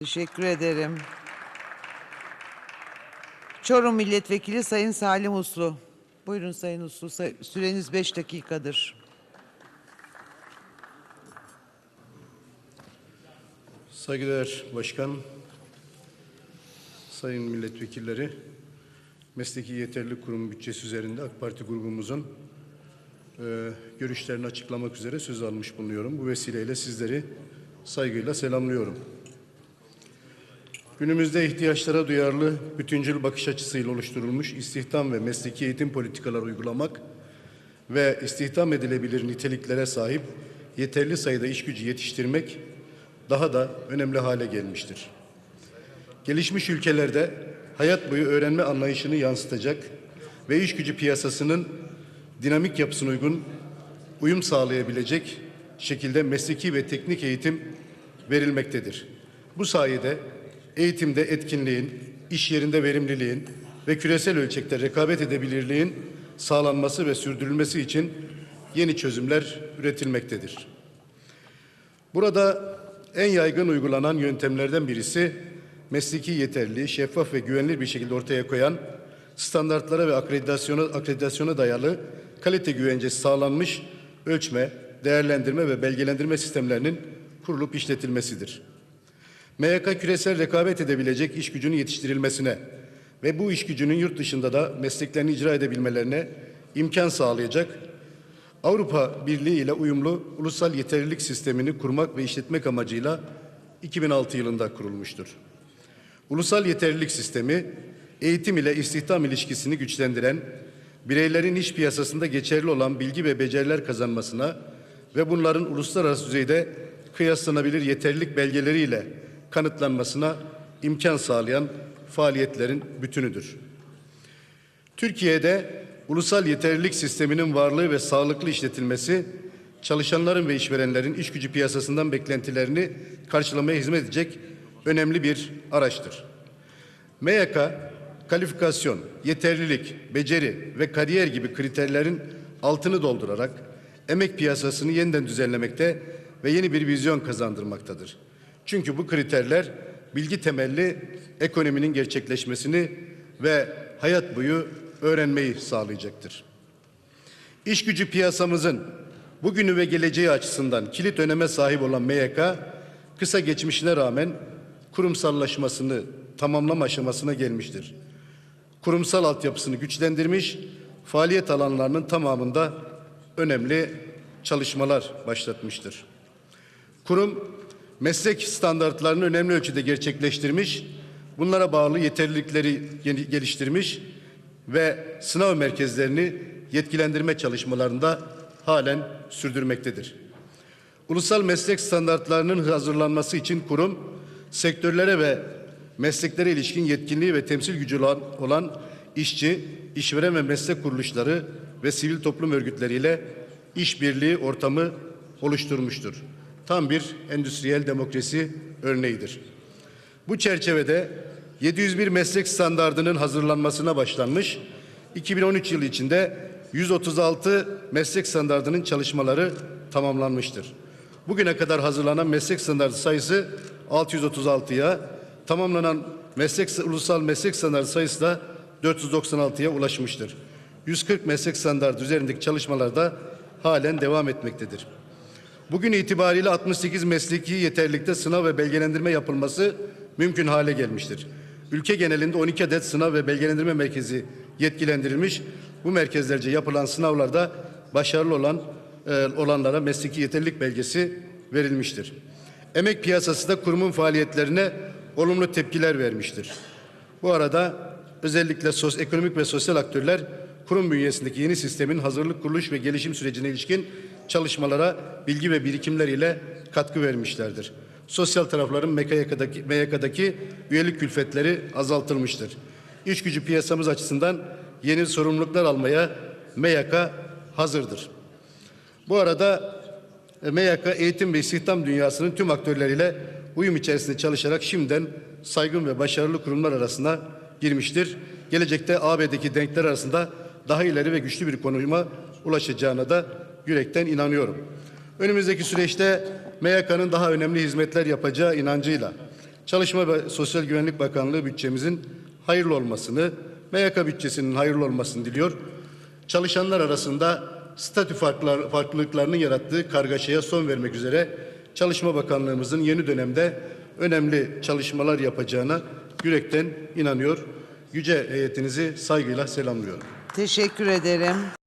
Teşekkür ederim. Çorum Milletvekili Sayın Salim Uslu. Buyurun Sayın Uslu. Süreniz 5 dakikadır. Saygıdeğer Başkan, Sayın Milletvekilleri, Mesleki Yeterlilik Kurumu bütçesi üzerinde AK Parti grubumuzun e, görüşlerini açıklamak üzere söz almış bulunuyorum. Bu vesileyle sizleri saygıyla selamlıyorum. Günümüzde ihtiyaçlara duyarlı, bütüncül bakış açısıyla oluşturulmuş istihdam ve mesleki eğitim politikaları uygulamak ve istihdam edilebilir niteliklere sahip yeterli sayıda iş gücü yetiştirmek daha da önemli hale gelmiştir. Gelişmiş ülkelerde hayat boyu öğrenme anlayışını yansıtacak ve iş gücü piyasasının dinamik yapısına uygun uyum sağlayabilecek şekilde mesleki ve teknik eğitim verilmektedir. Bu sayede eğitimde etkinliğin, iş yerinde verimliliğin ve küresel ölçekte rekabet edebilirliğin sağlanması ve sürdürülmesi için yeni çözümler üretilmektedir. Burada en yaygın uygulanan yöntemlerden birisi mesleki yeterliliği şeffaf ve güvenilir bir şekilde ortaya koyan standartlara ve akreditasyona, akreditasyona dayalı kalite güvencesi sağlanmış ölçme, değerlendirme ve belgelendirme sistemlerinin kurulup işletilmesidir. MYK küresel rekabet edebilecek iş gücünün yetiştirilmesine ve bu iş gücünün yurt dışında da mesleklerini icra edebilmelerine imkan sağlayacak Avrupa Birliği ile uyumlu ulusal yeterlilik sistemini kurmak ve işletmek amacıyla 2006 yılında kurulmuştur. Ulusal yeterlilik sistemi eğitim ile istihdam ilişkisini güçlendiren, bireylerin iş piyasasında geçerli olan bilgi ve beceriler kazanmasına ve bunların uluslararası düzeyde kıyaslanabilir yeterlilik belgeleriyle kanıtlanmasına imkan sağlayan faaliyetlerin bütünüdür. Türkiye'de ulusal yeterlilik sisteminin varlığı ve sağlıklı işletilmesi çalışanların ve işverenlerin iş gücü piyasasından beklentilerini karşılamaya hizmet edecek önemli bir araçtır. MYK, kalifikasyon, yeterlilik, beceri ve kariyer gibi kriterlerin altını doldurarak emek piyasasını yeniden düzenlemekte ve yeni bir vizyon kazandırmaktadır. Çünkü bu kriterler bilgi temelli ekonominin gerçekleşmesini ve hayat boyu öğrenmeyi sağlayacaktır. İş gücü piyasamızın bugünü ve geleceği açısından kilit öneme sahip olan MYK, kısa geçmişine rağmen kurumsallaşmasını tamamlama aşamasına gelmiştir. Kurumsal altyapısını güçlendirmiş, faaliyet alanlarının tamamında önemli çalışmalar başlatmıştır. Kurum meslek standartlarını önemli ölçüde gerçekleştirmiş, bunlara bağlı yeterlilikleri gel- geliştirmiş ve sınav merkezlerini yetkilendirme çalışmalarında halen sürdürmektedir. Ulusal meslek standartlarının hazırlanması için kurum, sektörlere ve mesleklere ilişkin yetkinliği ve temsil gücü olan işçi, işveren ve meslek kuruluşları ve sivil toplum örgütleriyle işbirliği ortamı oluşturmuştur. Tam bir endüstriyel demokrasi örneğidir. Bu çerçevede 701 meslek standardının hazırlanmasına başlanmış. 2013 yılı içinde 136 meslek standardının çalışmaları tamamlanmıştır. Bugüne kadar hazırlanan meslek standardı sayısı 636'ya, tamamlanan meslek ulusal meslek standardı sayısı da 496'ya ulaşmıştır. 140 meslek standardı üzerindeki çalışmalar da halen devam etmektedir. Bugün itibariyle 68 mesleki yeterlilikte sınav ve belgelendirme yapılması mümkün hale gelmiştir. Ülke genelinde 12 adet sınav ve belgelendirme merkezi yetkilendirilmiş. Bu merkezlerce yapılan sınavlarda başarılı olan e, olanlara mesleki yeterlilik belgesi verilmiştir. Emek piyasası da kurumun faaliyetlerine olumlu tepkiler vermiştir. Bu arada özellikle sos, ekonomik ve sosyal aktörler kurum bünyesindeki yeni sistemin hazırlık, kuruluş ve gelişim sürecine ilişkin çalışmalara bilgi ve birikimler ile katkı vermişlerdir. Sosyal tarafların MYK'daki, MYK'daki üyelik külfetleri azaltılmıştır. İş gücü piyasamız açısından yeni sorumluluklar almaya MYK hazırdır. Bu arada e, MYK eğitim ve istihdam dünyasının tüm aktörleriyle uyum içerisinde çalışarak şimdiden saygın ve başarılı kurumlar arasına girmiştir. Gelecekte AB'deki denkler arasında daha ileri ve güçlü bir konuma ulaşacağına da yürekten inanıyorum. Önümüzdeki süreçte MYK'nın daha önemli hizmetler yapacağı inancıyla Çalışma ve Sosyal Güvenlik Bakanlığı bütçemizin hayırlı olmasını, MYK bütçesinin hayırlı olmasını diliyor. Çalışanlar arasında statü farklar, farklılıklarının yarattığı kargaşaya son vermek üzere Çalışma Bakanlığımızın yeni dönemde önemli çalışmalar yapacağına yürekten inanıyor. Yüce heyetinizi saygıyla selamlıyorum. Teşekkür ederim.